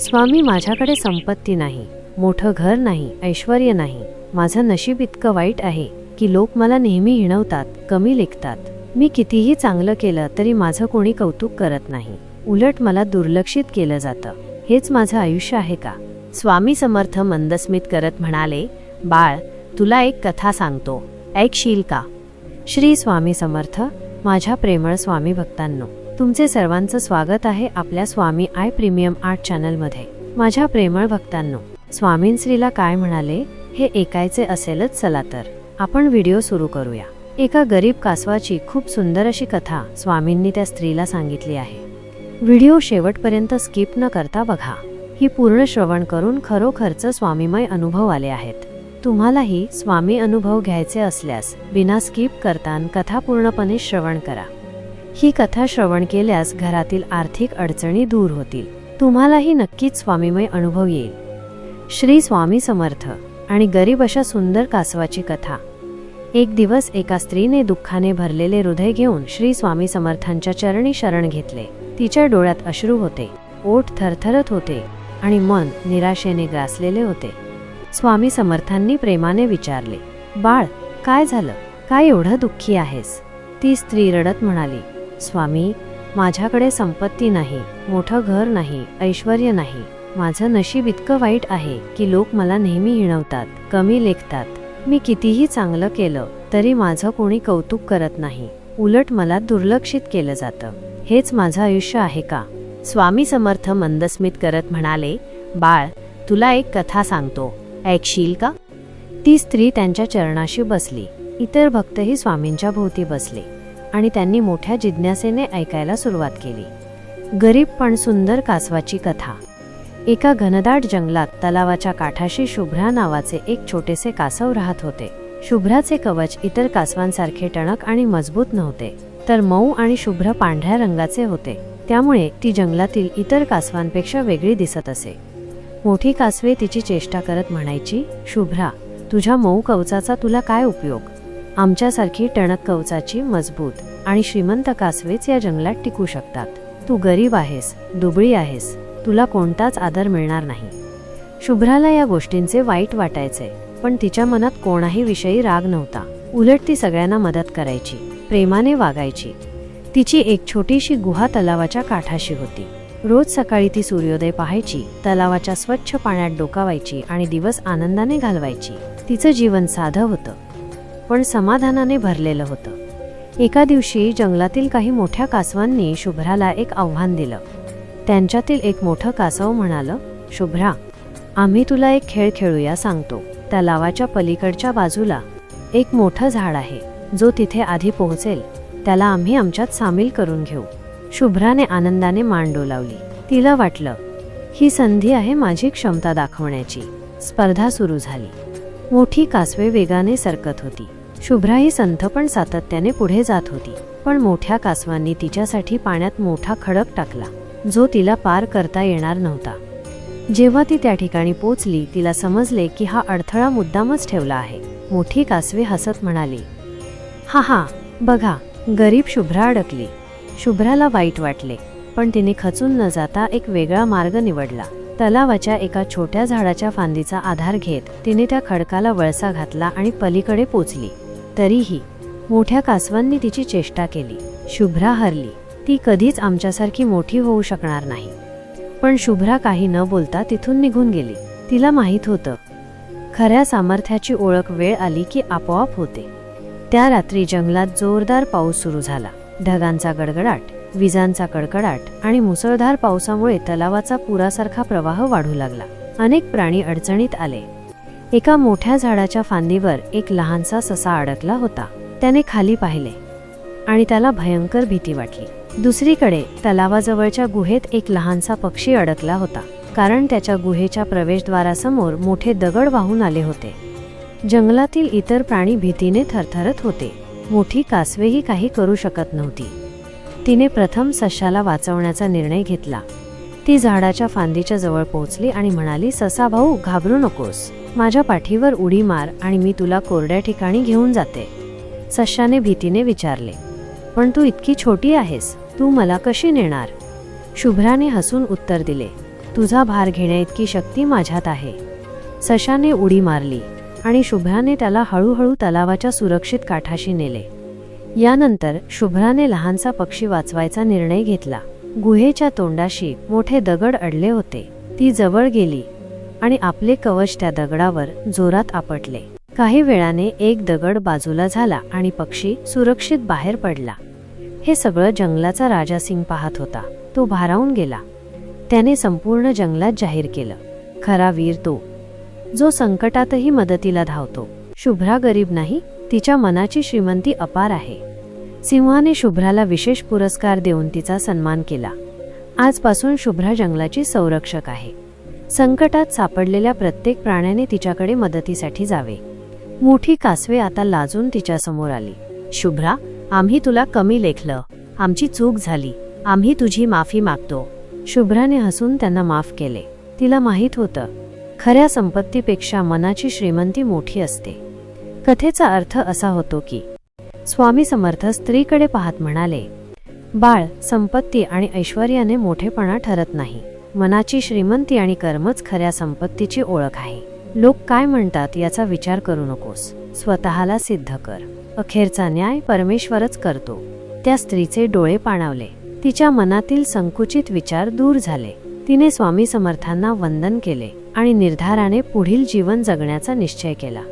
स्वामी माझ्याकडे संपत्ती नाही मोठं घर नाही ऐश्वर नाही माझं नशीब इतकं वाईट आहे की लोक मला नेहमी हिणवतात कमी लेखतात. मी कितीही चांगलं केलं तरी माझं कोणी कौतुक करत नाही. उलट मला दुर्लक्षित केलं जातं. हेच माझं आयुष्य आहे का? स्वामी समर्थ मंदस्मित करत म्हणाले बाळ तुला एक कथा सांगतो. ऐकशील का? श्री स्वामी समर्थ माझ्या प्रेमळ स्वामी भक्तांनो तुमचे सर्वांचं स्वागत आहे आपल्या स्वामी आय प्रीमियम आर्ट चॅनलमध्ये. माझ्या प्रेमळ भक्तांनो स्वामींश्रीला काय म्हणाले हे ऐकायचे असेलच चला तर. आपण व्हिडिओ सुरू करूया. एका गरीब कासवाची खूप सुंदर अशी कथा स्वामींनी त्या स्त्रीला सांगितली आहे. व्हिडिओ शेवटपर्यंत स्किप न करता बघा. ही पूर्ण श्रवण करून खरोखरच स्वामीमय अनुभव आले आहेत. तुम्हालाही स्वामी अनुभव घ्यायचे असल्यास बिना स्किप करता कथा पूर्णपणे श्रवण करा. ही कथा श्रवण केल्यास घरातील आर्थिक अडचणी दूर होतील. तुम्हालाही नक्कीच स्वामीमय अनुभव येईल. श्री स्वामी समर्थ आणि गरीब अशा सुंदर कासवाची कथा. एक दिवस एका स्त्रीने दुःखाने भरलेले हृदय घेऊन श्री स्वामी समर्थांच्या चरणी शरण घेतले. तिच्या डोळ्यात अश्रू होते. ओठ थरथरत होते आणि मन निराशेने ग्रासलेले होते. स्वामी समर्थांनी प्रेमाने विचारले बाळ काय झालं? काय एवढं दुःखी आहेस? ती स्त्री रडत म्हणाली स्वामी माझ्याकडे संपत्ती नाही मोठं घर नाही ऐश्वर नाही माझं नशीब इतकं वाईट आहे की लोक मला नेहमी हिणवतात कमी लेखतात. मी कितीही चांगलं केलं तरी माझं कोणी कौतुक करत नाही. उलट मला दुर्लक्षित केलं जातं. हेच माझं आयुष्य आहे का? स्वामी समर्थ मंदस्मित करत म्हणाले बाळ तुला एक कथा सांगतो. ऐकशील का? ती स्त्री त्यांच्या चरणाशी बसली. इतर भक्तही स्वामींच्या भोवती बसले. आणि त्यांनी मोठ्या जिज्ञासेने ऐकायला सुरुवात केली. गरीब पण सुंदर कासवाची कथा. एका घनदाट जंगलात तलावाच्या काठाशी शुभ्रा नावाचे एक छोटेसे कासव राहत होते. शुभ्राचे कवच इतर कासवांसारखे टणक आणि मजबूत नव्हते तर मऊ आणि शुभ्र पांढऱ्या रंगाचे होते. त्यामुळे ती जंगलातील इतर कासवांपेक्षा वेगळी दिसत असे. मोठी कासवे तिची चेष्टा करत म्हणायची शुभ्रा तुझ्या मऊ कवचाचा तुला काय उपयोग? आमच्यासारखी टणक कवचाची मजबूत आणि श्रीमंत कासवेच या जंगलात टिकू शकतात. तू गरीब आहेस दुबळी आहेस तुला कोणताच आदर मिळणार नाही. शुभ्राला या गोष्टींचे वाईट वाटायचे पण तिच्या मनात कोणाही विषयी राग नव्हता. उलट ती सगळ्यांना मदत करायची प्रेमाने वागायची. तिची एक छोटीशी गुहा तलावाच्या काठाशी होती. रोज सकाळी ती सूर्योदय पाहायची तलावाच्या स्वच्छ पाण्यात डोकावायची आणि दिवस आनंदाने घालवायची. तिचं जीवन साधं होतं. पण समाधानाने भरलेलं होतं. एका दिवशी जंगलातील काही मोठ्या कासवांनी शुभ्राला एक आव्हान दिलं. त्यांच्यातील एक मोठं कासव म्हणालं शुभ्रा आम्ही तुला एक खेळ खेळूया सांगतो. त्या लावाच्या पलीकडच्या बाजूला एक मोठं झाड आहे. जो तिथे आधी पोहोचेल. त्याला आम्ही आमच्यात सामील करून घेऊ. शुभ्राने आनंदाने मान डोलावली. तिला वाटलं ही संधी आहे माझी क्षमता दाखवण्याची. स्पर्धा सुरू झाली. मोठी कासवे वेगाने सरकत होती. शुभ्रा ही संथ पण सातत्याने पुढे जात होती. पण मोठ्या कासवांनी तिच्यासाठी पाण्यात मोठा खडक टाकला जो तिला पार करता येणार नव्हता. जेव्हा ती त्या ठिकाणी पोचली तिला समजले की हा अडथळा मुद्दामच ठेवला आहे. मोठी कासवे हसत म्हणाली हा हा बघा गरीब शुभ्रा अडकली. शुभ्राला वाईट वाटले पण तिने खचून न जाता एक वेगळा मार्ग निवडला. तलावाच्या एका छोट्या झाडाच्या फांदीचा आधार घेत तिने त्या खडकाला वळसा घातला आणि पलीकडे पोचली. तरीही मोठ्या कासवांनी तिची चेष्टा केली. शुभ्रा हरली. ती कधीच आमच्यासारखी मोठी होऊ शकणार नाही. पण शुभ्रा काही न बोलता तिथून निघून गेली. तिला माहीत होतं. खऱ्या सामर्थ्याची ओळख वेळ आली की आपोआप होते. त्या रात्री जंगलात जोरदार पाऊस सुरू झाला. ढगांचा गडगडाट विजांचा कडकडाट आणि मुसळधार पावसामुळे तलावाचा पुरासारखा प्रवाह वाढू लागला. अनेक प्राणी अडचणीत आले. एका मोठ्या झाडाच्या फांदीवर एक लहानसा ससा अडकला होता. त्याने खाली पाहिले आणि त्याला भयंकर भीती वाटली. दुसरीकडे तलावाजवळच्या गुहेत एक लहानसा पक्षी अडकला होता कारण त्याच्या गुहेच्या प्रवेशद्वारासमोर मोठे दगड वाहून आले होते. जंगलातील इतर प्राणी भीतीने थरथरत होते. मोठी कासवेही काही करू शकत नव्हती. तिने प्रथम सशाला वाचवण्याचा निर्णय घेतला. ती झाडाच्या फांदीच्या जवळ पोहोचली आणि म्हणाली ससा भाऊ घाबरू नकोस. माझ्या पाठीवर उडी मार आणि मी तुला कोरड्या ठिकाणी घेऊन जाते. सश्याने भीतीने विचारले पण तू इतकी छोटी आहेस तू मला कशी नेणार? शुभ्राने हसून उत्तर दिले तुझा भार घेण्याइतकी शक्ती माझ्यात आहे. सशाने उडी मारली आणि शुभ्राने त्याला हळूहळू तलावाच्या सुरक्षित काठाशी नेले. यानंतर शुभ्राने लहानसा पक्षी वाचवायचा निर्णय घेतला. गुहेच्या तोंडाशी मोठे दगड अडले होते. ती जवळ गेली आणि आपले कवच त्या दगडावर जोरात आपटले. काही वेळाने एक दगड बाजूला झाला आणि पक्षी सुरक्षित बाहेर पडला. हे सगळं जंगलाचा राजा सिंग पाहत होता. तो भारावून गेला. त्याने संपूर्ण जंगलात जाहीर केलं. खरा वीर तो जो संकटातही मदतीला धावतो. शुभ्रा गरीब नाही तिच्या मनाची श्रीमंती अपार आहे. सिंहाने शुभ्राला विशेष पुरस्कार देऊन तिचा सन्मान केला. आजपासून शुभ्रा जंगलाची संरक्षक आहे. संकटात सापडलेल्या प्रत्येक प्राण्याने तिच्याकडे मदतीसाठी जावे. मोठी कासवे आता लाजून तिच्यासमोर आली. शुभ्रा आम्ही तुला कमी लेखलं. आमची चूक झाली. आम्ही तुझी माफी मागतो. शुभ्राने हसून त्यांना माफ केले. तिला माहीत होतं. खऱ्या संपत्तीपेक्षा मनाची श्रीमंती मोठी असते. कथेचा अर्थ असा होतो की स्वामी समर्थ स्त्रीकडे पाहत म्हणाले बाळ संपत्ती आणि ऐश्वर्याने मोठेपणा ठरत नाही. मनाची श्रीमंती आणि कर्मच खऱ्या संपत्तीची ओळख आहे. लोक काय म्हणतात याचा विचार करू नकोस. स्वतःला सिद्ध कर. अखेरचा न्याय परमेश्वरच करतो. त्या स्त्रीचे डोळे पाणावले. तिच्या मनातील संकुचित विचार दूर झाले. तिने स्वामी समर्थांना वंदन केले आणि निर्धाराने पुढील जीवन जगण्याचा निश्चय केला.